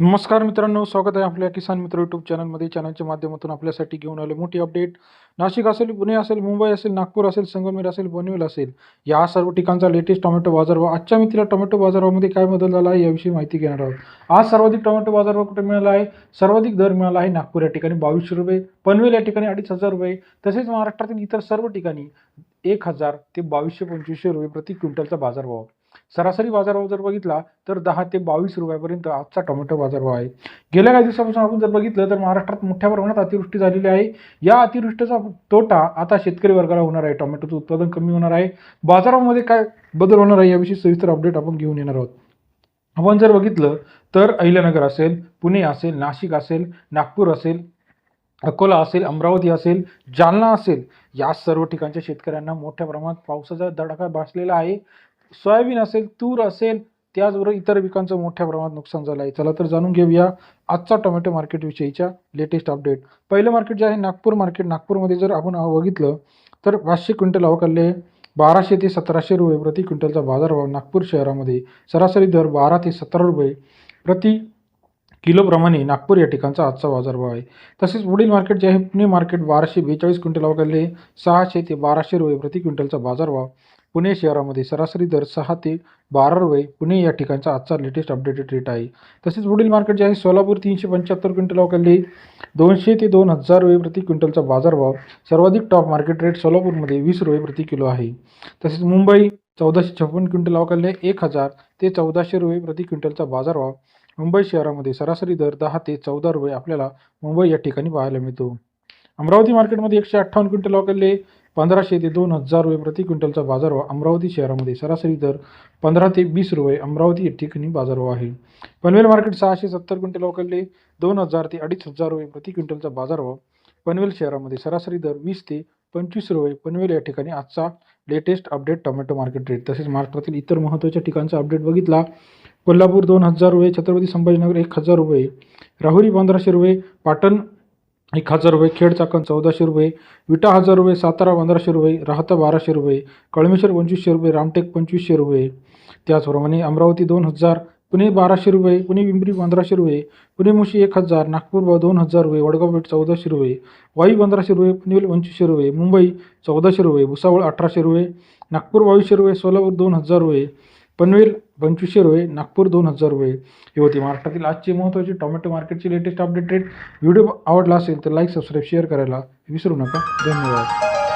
नमस्कार मित्रांनो स्वागत आहे आपल्या किसान मित्र यूट्यूब चॅनलमध्ये चॅनलच्या माध्यमातून आपल्यासाठी घेऊन आले मोठी अपडेट नाशिक असेल पुणे असेल मुंबई असेल नागपूर असेल संगमेर असेल बनवेल असेल या सर्व ठिकाणचा लेटेस्ट टोमॅटो बाजारभाव. आजच्या मितीला टोमॅटो बाजारभावामध्ये काय बदल झाला आहे याविषयी माहिती घेणार आहोत. आज सर्वाधिक टोमॅटो बाजारभाव कुठे मिळाला आहे? सर्वाधिक दर मिळाला आहे नागपूर या ठिकाणी. बावीसशे रुपये पनवेल या ठिकाणी अडीच हजार रुपये तसेच महाराष्ट्रातील इतर सर्व ठिकाणी एक हजार ते बावीसशे पंचवीसशे रुपये प्रति क्विंटलचा बाजारभाव. सरासरी बाजारभाव जर बघितला तर दहा ते बावीस रुपयापर्यंत आजचा टोमॅटो बाजारभाव आहे. गेल्या काही दिवसापासून आपण जर बघितलं तर महाराष्ट्रात मोठ्या प्रमाणात अतिवृष्टी झालेली आहे. या अतिवृष्टीचा तोटा आता शेतकरी वर्गाला होणार आहे. टोमॅटोचं उत्पादन कमी होणार आहे. बाजारामध्ये काय बदल होणार आहे याविषयी सविस्तर अपडेट आपण घेऊन येणार आहोत. आपण जर बघितलं तर अहिल्यानगर असेल पुणे असेल नाशिक असेल नागपूर असेल अकोला असेल अमरावती असेल जालना असेल या सर्व ठिकाणच्या शेतकऱ्यांना मोठ्या प्रमाणात पावसाचा धडाका बसलेला आहे. सोयाबीन असेल तूर असेल त्याचबरोबर इतर पिकांचं मोठ्या प्रमाणात नुकसान झालं आहे. चला तर जाणून घेऊया आजचा टोमॅटो मार्केट विषयीच्या लेटेस्ट अपडेट पहिलं मार्केट जे आहे नागपूर मार्केट नागपूरमध्ये जर आपण बघितलं तर पाचशे क्विंटल अवकालले बाराशे ते सतराशे रुपये प्रति क्विंटलचा बाजारभाव नागपूर शहरामध्ये सरासरी दर बारा ते सतरा रुपये प्रति किलोप्रमाणे नागपूर या ठिकाणचा आजचा बाजारभाव आहे. तसेच पुढील मार्केट जे आहे पुणे मार्केट बाराशे बेचाळीस क्विंटल अवकालले सहाशे ते बाराशे रुपये प्रति क्विंटलचा बाजारभाव. पुणे शहरामध्ये सरासरी दर सहा ते बारा रुपये पुणे या ठिकाणचा आजचा लेटेस्ट अपडेटेड रेट आहे. तसेच पुढील मार्केट जे आहे सोलापूर तीनशे पंच्याहत्तर क्विंटल अवकालले दोनशे ते दोन हजार रुपये प्रति क्विंटलचा बाजारभाव. सर्वाधिक टॉप मार्केट रेट सोलापूरमध्ये वीस रुपये प्रति किलो आहे. तसेच मुंबई चौदाशे छप्पन क्विंटल अवकालले एक हजार ते चौदाशे रुपये प्रति क्विंटलचा बाजारभाव. मुंबई शहरामध्ये सरासरी दर दहा ते चौदा रुपये आपल्याला मुंबई या ठिकाणी पाहायला मिळतो. अमरावती मार्केटमध्ये एकशे अठ्ठावन्न क्विंटल अवकालले पंधराशे ते दोन हजार रुपये प्रति क्विंटलचा बाजारभाव अमरावती शहरामध्ये सरासरी दर पंधरा ते वीस रुपये अमरावती या ठिकाणी बाजारभाव आहे. पनवेल मार्केट सहाशे सत्तर क्विंटल अवकालले दोन हजार ते अडीच हजार रुपये प्रति क्विंटलचा बाजारभाव पनवेल शहरामध्ये सरासरी दर वीस ते पंचवीस रुपये पनवेल या ठिकाणी. आजचा latest update tomato market rate तसेच महाराष्ट्रातील इतर महत्त्वाच्या ठिकाणचा अपडेट बघितला कोल्हापूर दोन हजार रुपये छत्रपती संभाजीनगर एक हजार रुपये राहुरी पंधराशे रुपये पाटण एक हजार रुपये खेड चाकण चौदाशे रुपये विटा हजार रुपये सातारा पंधराशे रुपये राहता बाराशे रुपये कळमेश्वर पंचवीसशे रुपये रामटेक पंचवीसशे रुपये. त्याचप्रमाणे अमरावती दोन हजार पुणे बाराशे रुपये पुणे पिंपरी पंधराशे रुपये पुणे मुशी एक हजार नागपूर दोन हजार रुपये वडगाव पेठ चौदाशे रुपये वाई पंधराशे रुपये पुणे पंचवीसशे रुपये मुंबई चौदाशे रुपये भुसावळ अठराशे रुपये नागपूर बावीसशे रुपये सोलापूर दोन हजार रुपये पनवेल पंचवीसशे रुपये नागपूर दोन हजार रुपये ही होती महाराष्ट्रातील आजची महत्त्वाची टोमॅटो मार्केटची लेटेस्ट अपडेटेड व्हिडिओ आवडला असेल तर लाईक सबस्क्राईब शेअर करायला विसरू नका. धन्यवाद.